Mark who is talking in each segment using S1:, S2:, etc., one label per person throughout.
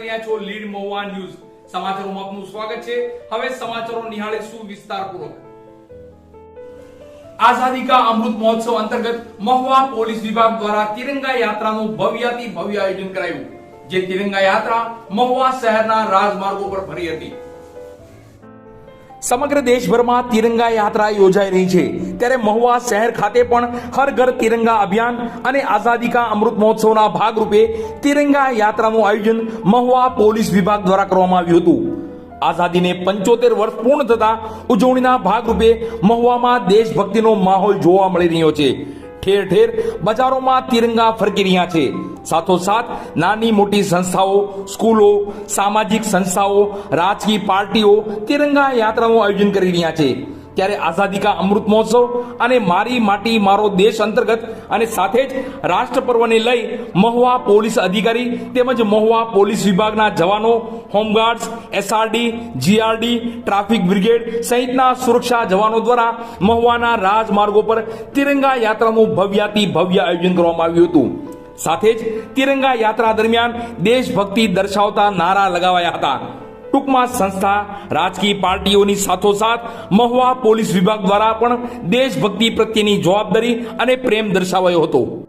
S1: નિહાળી છો lead Mahuva news. સમાચારોમાં આપનું સ્વાગત છે. હવે સમાચારો નિહાળીશું વિસ્તારપૂર્વક? આઝાદી કા અમૃત મહોત્સવ અંતર્ગત મહુવા પોલીસ વિભાગ દ્વારા તિરંગા યાત્રાનું ભવ્યાતિ ભવ્ય આયોજન કરાયું. જે તિરંગા યાત્રા મહુવા શહેરના રાજમાર્ગો પર ફરી હતી. સમગ્ર દેશભરમાં તિરંગા યાત્રા યોજાઈ રહી છે. ત્યારે મહુવા શહેર ખાતે પણ હર ઘર તિરંગા અભિયાન અને આઝાદી કા અમૃત મહોત્સવના ભાગરૂપે તિરંગા યાત્રાનું આયોજન મહુવા પોલીસ વિભાગ દ્વારા કરવામાં આવ્યું હતું. આઝાદીને પંચોતેર વર્ષ પૂર્ણ થતા ઉજવણીના ભાગરૂપે મહુવામાં દેશભક્તિનો માહોલ જોવા મળી રહ્યો છે. ઠેર ઠેર બજારોમાં તિરંગા ફરકી રહ્યા છે. સાથોસાથ, નાની મોટી સંસ્થાઓ, સ્કૂલો, સામાજિક સંસ્થાઓ, રાજકીય પાર્ટીઓ તિરંગા યાત્રાનું આયોજન કરી રહ્યા છે. ત્યારે આઝાદી કા અમૃત મહોત્સવ અને મારી માટી, મારો દેશ અંતર્ગત અને સાથે જ રાષ્ટ્ર પર્વને લઈ મહુવા પોલીસ અધિકારી તેમજ મહુવા પોલીસ વિભાગના જવાનો, home guards, SRD, GRD, traffic brigade સહિતના સુરક્ષા જવાનો દ્વારા મહુવાના રાજમાર્ગો પર તિરંગા યાત્રાનું ભવ્યાતિ ભવ્ય આયોજન કરવામાં આવ્યું હતું. સાથે જ તિરંગા યાત્રા દરમિયાન દેશભક્તિ દર્શાવતા નારા લગાવાયા હતા. ટૂંકમાં સંસ્થા, રાજકીય પાર્ટીઓની સાથોસાથ મહુવા પોલીસ વિભાગ દ્વારા પણ દેશભક્તિ પ્રત્યેની જવાબદારી અને પ્રેમ દર્શાવાયો હતો.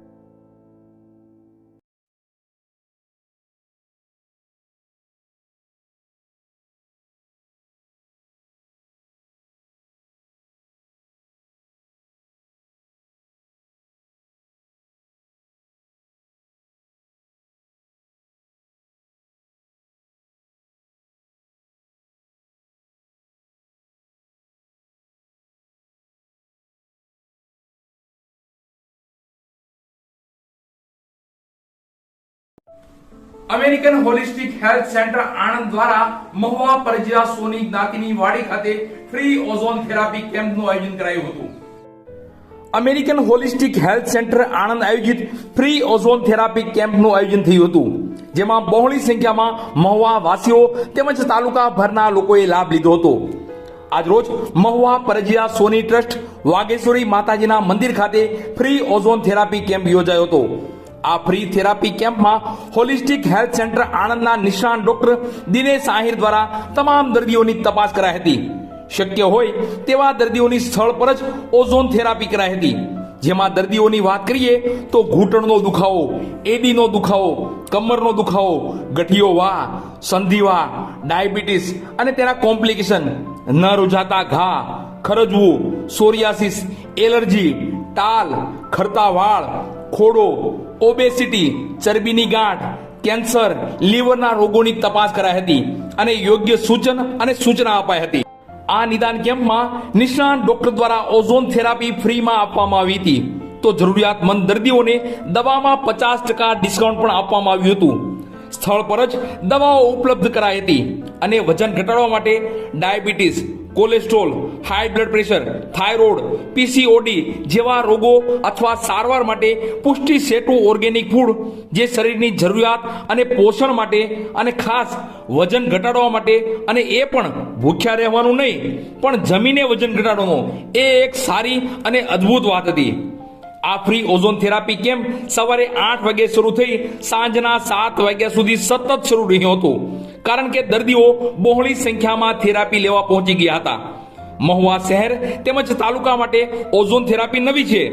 S1: American holistic health centre Anand દ્વારા મહુવા પરજીયા સોની જ્ઞાતિની વાડી ખાતે ફ્રી ઓઝોન થેરાપી કેમ્પનું આયોજન કરાયું હતું. American holistic health centre Anand આયોજિત ફ્રી ઓઝોન થેરાપી કેમ્પનું આયોજન થયું હતું, જેમાં બહોળી સંખ્યામાં મહુવા વાસીઓ તેમજ તાલુકા ભરના લોકોએ લાભ લીધો હતો. આજરોજ મહુવા પરજીયા સોની ટ્રસ્ટ વાગેશ્વરી માતાજીના મંદિર ખાતે ફ્રી ઓઝોન થેરાપી કેમ્પ યોજાયો હતો. આ ફ્રી થેરાપી કેમ્પમાં હોલિસ્ટિક હેલ્થ સેન્ટર આણંદના નિષ્ણાત ડોક્ટર દિનેશ આહિર દ્વારા તમામ દર્દીઓની તપાસ કરાઈ હતી. શક્ય હોય તેવા દર્દીઓની સ્થળ પર જ ઓઝોન થેરાપી કરાઈ હતી. જેમાં દર્દીઓની વાત કરીએ તો ઘૂંટણનો દુખાવો, એડીનો દુખાવો, કમરનો દુખાવો, ગઠિયો વા સંધિવા ડાયાબિટીસ અને તેના કોમ્પ્લિકેશન ન રૂજાતા ઘા, ખરજવું, સોરિયાસિસ, એલર્જી ટાલ ખરતા વાળ, ખોડો ઓબેસિટી, ચરબીની ગાંઠ, કેન્સર, લીવરના રોગોની તપાસ કરાઈ હતી અને યોગ્ય સૂચન અને સૂચના અપાઈ હતી. આ નિદાન કેમ્પમાં નિષ્ણાત ડોક્ટર દ્વારા ઓઝોન થેરાપી ફ્રીમાં આપવામાં આવી હતી. તો જરૂરિયાતમંદ દર્દીઓને દવામાં પચાસ ટકા ડિસ્કાઉન્ટ પણ આપવામાં આવ્યું હતું. સ્થળ પર જ દવાઓ ઉપલબ્ધ કરાઈ હતી અને વજન ઘટાડવા માટે diabetes, cholesterol high blood pressure thyroid PCOD જેવા રોગો અથવા સારવાર માટે પુષ્ટિ સેટુ ઓર્ગેનિક ફૂડ જે શરીરની જરૂરિયાત અને પોષણ માટે અને ખાસ વજન ઘટાડવા માટે અને એ પણ ભૂખ્યા રહેવાનું નહીં, પણ જમીને વજન ઘટાડવાનો એ એક સારી અને અદ્ભુત વાત હતી. આ ફ્રી ઓઝોન થેરાપી કેમ્પ સવારે આઠ વાગે શરૂ થઈ સાંજના સાત વાગ્યા સુધી સતત શરૂ રહ્યો હતો, કારણ કે દર્દીઓ બહોળી સંખ્યામાં થેરાપી લેવા પહોંચી ગયા હતા. મહુવા શહેર તેમજ તાલુકા માટે ઓઝોન થેરાપી નવી છે.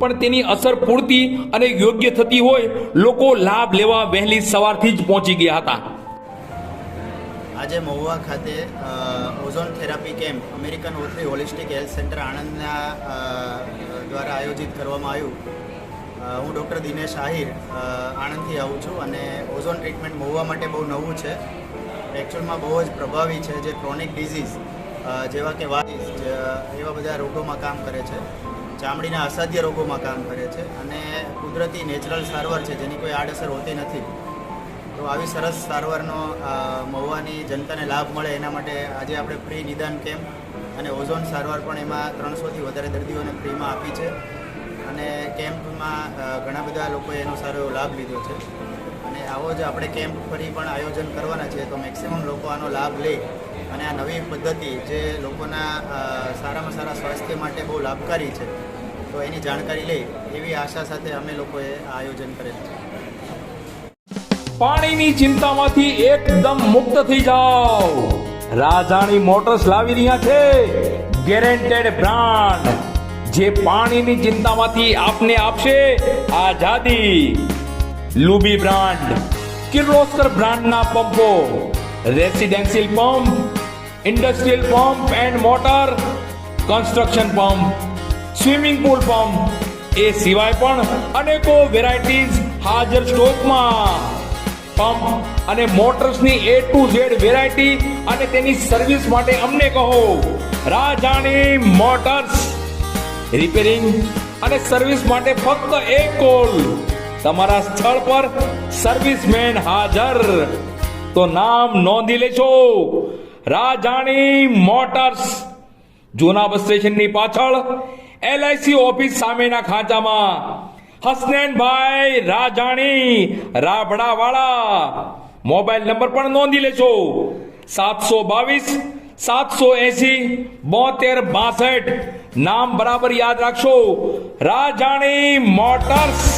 S1: પણ તેની અસર પૂરતી અને યોગ્ય થતી હોય લોકો લાભ લેવા વહેલી સવારથી જ પહોંચી ગયા હતા.
S2: આજે મહુવા ખાતે ઓઝોન થેરાપી કેમ્પ અમેરિકન ઓથરી હોલિસ્ટિક હેલ્થ સેન્ટર આણંદના દ્વારા આયોજિત કરવામાં આવ્યું. હું ડૉક્ટર દિનેશ આહિર આણંદથી આવું છું અને ઓઝોન ટ્રીટમેન્ટ મહુવા માટે બહુ નવું છે. એકચ્યુઅલમાં બહુ જ પ્રભાવી છે જે ક્રોનિક ડિઝીઝ જેવા કે વાઇસ એવા બધા રોગોમાં કામ કરે છે. ચામડીના અસાધ્ય રોગોમાં કામ કરે છે અને કુદરતી નેચરલ સારવાર છે, જેની કોઈ આડઅસર હોતી નથી. તો આવી સરસ સારવારનો મહુવાની જનતાને લાભ મળે એના માટે આજે આપણે ફ્રી નિદાન કેમ્પ અને ઓઝોન સારવાર પણ એમાં ત્રણસોથી વધારે દર્દીઓને ફ્રીમાં આપી છે. અને કેમ્પમાં ઘણા બધા લોકોએ એનો સારો એવો લાભ લીધો છે. આવો જ આપણે કેમ્પ ફરી પણ આયોજન કરવાના છે. તો મેક્સિમમ લોકો આનો લાભ લે અને આ નવી પદ્ધતિ જે લોકોના સારામાં સારા સ્વાસ્થ્ય માટે બહુ લાભકારી છે. તો એની જાણકારી લે એવી આશા સાથે અમે લોકોએ આ આયોજન કરેલું છે.
S1: પાણીની ચિંતામાંથી એકદમ મુક્ત થઈ જાઓ. રાજાણી મોટર્સ લાવી રહ્યા છે. ગેરેન્ટેડ બ્રાન્ડ જે પાણીની ચિંતામાંથી આપને આપશે આઝાદી. લુબી બ્રાન્ડ, કિર્લોસ્કર બ્રાન્ડના પંપો, residential pump, industrial pump and motor, construction pump, swimming pool pump. એ સિવાય પણ અનેકો વેરાયટીઝ હાજર સ્ટોકમાં. પંપ અને મોટર્સની એ ટુ ઝેડ વેરાયટી અને તેની સર્વિસ માટે અમને કહો. રાજાણી મોટર્સ. રિપેરિંગ અને સર્વિસ માટે ફક્ત એક કોલ. તમારા સ્થળ પર સર્વિસમેન હાજર. તો નામ નોંધી લેજો. રાજાણી મોટર્સ, જૂના બસ સ્ટેશનની પાછળ એલઆઈસી ઓફિસ સામેના ખાંચામાં. હસનેનભાઈ રાજાણી, રાબડાવાળા. મોબાઈલ નંબર પણ નોંધી લેજો. સાતસો બાવીસ, સાતસો એસી, બોતેર બાસઠ. નામ બરાબર યાદ રાખશો રાજાણી મોટર્સ.